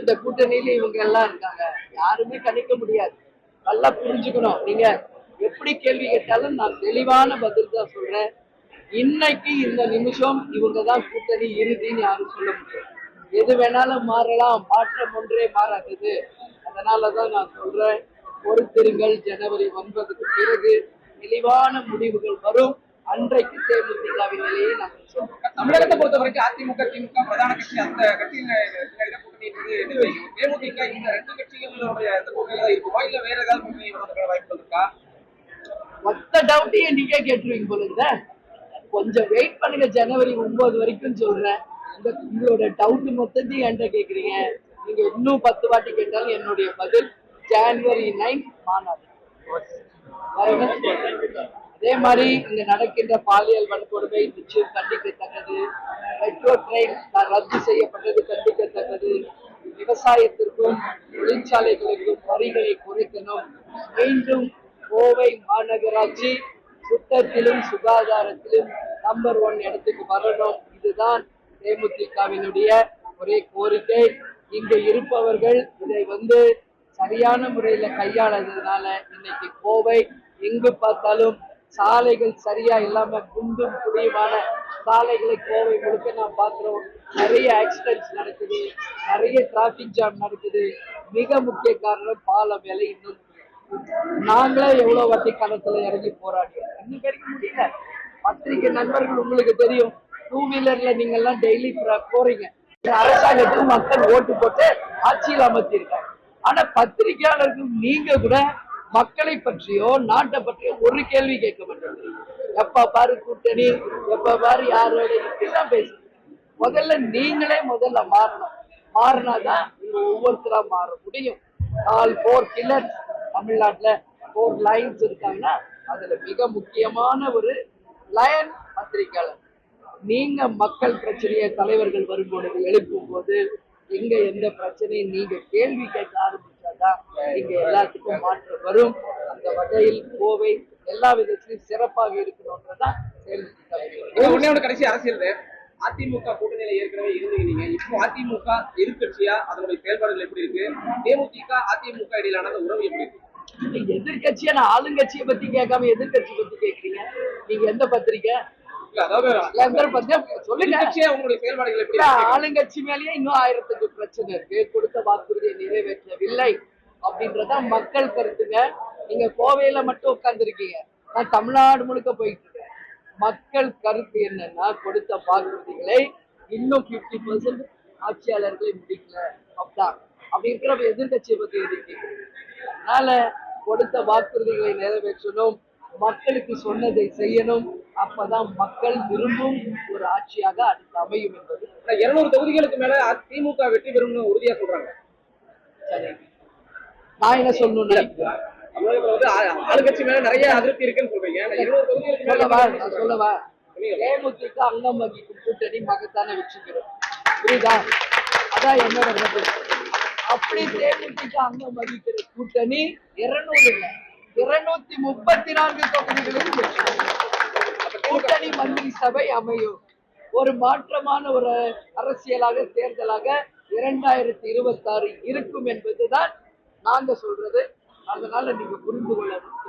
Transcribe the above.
இந்த கூட்டணியில இவங்க எல்லாம் இருக்காங்க. யாருமே கணிக்க முடியாது. நல்லா புரிஞ்சுக்கணும். நீங்க எப்படி கேள்வி கேட்டாலும் நான் தெளிவான பதில் தான் சொல்றேன். இன்னைக்கு இந்த நிமிஷம் இவங்க தான் கூட்டணி இறுதின்னு யாரும் சொல்ல முடியாது. எது வேணாலும் மாறலாம். மாற்றம் ஒன்றே மாறாதது. அதனாலதான் நான் சொல்றேன். பொறுத்திருங்கள். ஜனவரி ஒன்பதுக்கு பிறகு தெளிவான முடிவுகள் வரும். அன்றைக்கு தேமுதிகவின் நிலையை நாங்கள் சொல்றோம். தமிழகத்தை பொறுத்தவரைக்கும் அதிமுக திமுக பிரதான கட்சி அந்த கட்சியின் பின்னாடி தான் கூட்டணி இருக்குது நிர்வகிக்கும் தேமுதிக இந்த ரெண்டு கட்சிகளுடைய இந்த கூட்டணியில இருக்குமா? இல்ல வேற ஏதாவது கூட்டணி இருக்கா? மொத்த டவுட்டையும் நீங்க கேட்டுருவீங்க போல கொஞ்சம் வெயிட் பண்ணுங்க ஜனவரி ஒன்பது வரைக்கும் சொல்றேன். உங்களோட டவுட் மொத்தத்தையும் என்கிட்ட கேக்குறீங்க. நீங்க இன்னும் பத்து வாட்டி கேட்டாலும் என்னுடைய பதில் ஜனவரி நைன் மாநாடு. என்ன? அதே மாதிரி இங்க நடக்கின்ற பாலியல் வன்கொடுமை நிச்சயம் கண்டிக்கத்தக்கது மெட்ரோ ட்ரெயின் ரத்து செய்யப்பட்டது கண்டிக்கத்தக்கது விவசாயத்திற்கும் தொழிற்சாலைகளுக்கும் வரிகளை குறைக்கணும். மீண்டும் கோவை மாநகராட்சி சுத்தத்திலும் சுகாதாரத்திலும் நம்பர் ஒன் இடத்துக்கு வரணும். இதுதான் தேமுதிகவினுடைய ஒரே கோரிக்கை. இங்கு இருப்பவர்கள் இதை வந்து சரியான முறையில கையாளதுனால இன்னைக்கு கோவை எங்கு பார்த்தாலும் சாலைகள் சரியா இல்லாம குண்டும் குடியுமான சாலைகளை கோவை முழுக்க நாம் பார்க்கிறோம். நிறைய ஆக்சிடென்ட்ஸ் நடக்குது. நிறைய டிராபிக் ஜாம் நடக்குது. மிக முக்கிய காரணம் பாலம் வேலை இன்னும் நாங்களே எவ்வளவு வாட்டி களத்துல இறங்கி போராடியோம் இன்னும் வரைக்கும் முடியல. பத்திரிகை நண்பர்கள் உங்களுக்கு தெரியும். டூ வீலர்ல நீங்க எல்லாம் டெய்லி போறீங்க. அரசாங்கத்துக்கு மக்கள் ஓட்டு போட்டு ஆட்சியில் அமர்த்தியிருக்காங்க. ஆனா பத்திரிகையாளர்கள் நீங்க கூட மக்களை பற்றியோ நாட்டை பற்றியோ ஒரு கேள்வி கேட்க மாட்டேங்க எப்ப பாரு கூட்டணி எப்ப பாரு யாரோட இப்படிதான் பேசுறீங்க முதல்ல நீங்களே முதல்ல மாறணும். மாறினாதான் ஒவ்வொருத்தரா மாற முடியும். நாலு போர் கில்லர்ஸ் தமிழ்நாட்டுல போர் லைன்ஸ் இருக்காங்கன்னா அதுல மிக முக்கியமான ஒரு லயன் பத்திரிகையாளர். நீங்க மக்கள் பிரச்சனையை தலைவர்கள் வரும்பொழுது எழுப்பும் போது எங்க எந்த பிரச்சனையும் நீங்க கேள்வி கேட்க ஆரம்பிச்சாதான் இங்க எல்லாத்துக்கும் மாற்றம் வரும். அந்த வகையில் கோவை எல்லா விதத்திலும் சிறப்பாக இருக்கணும்ன்றதான் கடைசி அரசியல் அதிமுக கூட்டணியில ஏற்கனவே இருந்தீங்க இப்போ அதிமுக எதிர்க்கட்சியா? அதனுடைய செயல்பாடுகள் எப்படி இருக்கு? தேமுதிக அதிமுக இடையிலான உறவு எப்படி இருக்கு? எதிர்கட்சியா நான் ஆளுங்கட்சியை பத்தி கேட்காம எதிர்கட்சி பத்தி கேக்குறீங்க? நீங்க எந்த பத்திரிக்கை? ஆளுங்கட்சி மேலேயே இன்னும் ஆயிரத்துக்கு பிரச்சனை இருக்கு. கொடுத்த வாக்குறுதியை நிறைவேற்றவில்லை அப்படின்றத மக்கள் கருத்துங்க. நீங்க கோவையில மட்டும் உட்கார்ந்துருக்கீங்க. நான் தமிழ்நாடு முழுக்க போயிட்டு மக்கள் கருத்து என்னன்னா கொடுத்த வாக்குறுதிகளை இன்னும் 50% பர்சன்ட் ஆட்சியாளர்களை முடிக்கல. அப்படிதான். அப்படி இருக்கிற எதிர்கட்சியை பத்தி எதிர்க்கு அதனால கொடுத்த வாக்குறுதிகளை நிறைவேற்றணும். மக்களுக்கு சொன்னதை செய்யணும். அப்பதான் மக்கள் விரும்பும் ஒரு ஆட்சியாக அடுத்து அமையும் என்பது. இருநூறு தொகுதிகளுக்கு மேல திமுக வெற்றி பெறும்னு உறுதியா சொல்றாங்க. சரி. நான் என்ன சொல்லணும்னு ஆளுங்கட்சி மேல நிறைய அதிருப்தி இருக்குன்னு சொல்றீங்க. சொல்லவா? சொல்லவா? தேமுதிக அங்கம் வகிக்கும் கூட்டணி மகத்தான பெறும் புரியுதா? அதான் என்னோட பதில். அப்படி தேமுதிக அங்கம் வகிக்கிற கூட்டணி இருநூறு இருநூத்தி முப்பத்தி நான்கு பெறும். கூட்டணி மந்திரி சபை அமையும். ஒரு மாற்றமான ஒரு அரசியலாக தேர்தலாக இரண்டாயிரத்தி இருபத்தி ஆறு இருக்கும் என்பதுதான் நாங்க சொல்றது. அதனால நீங்க புரிந்து கொள்ள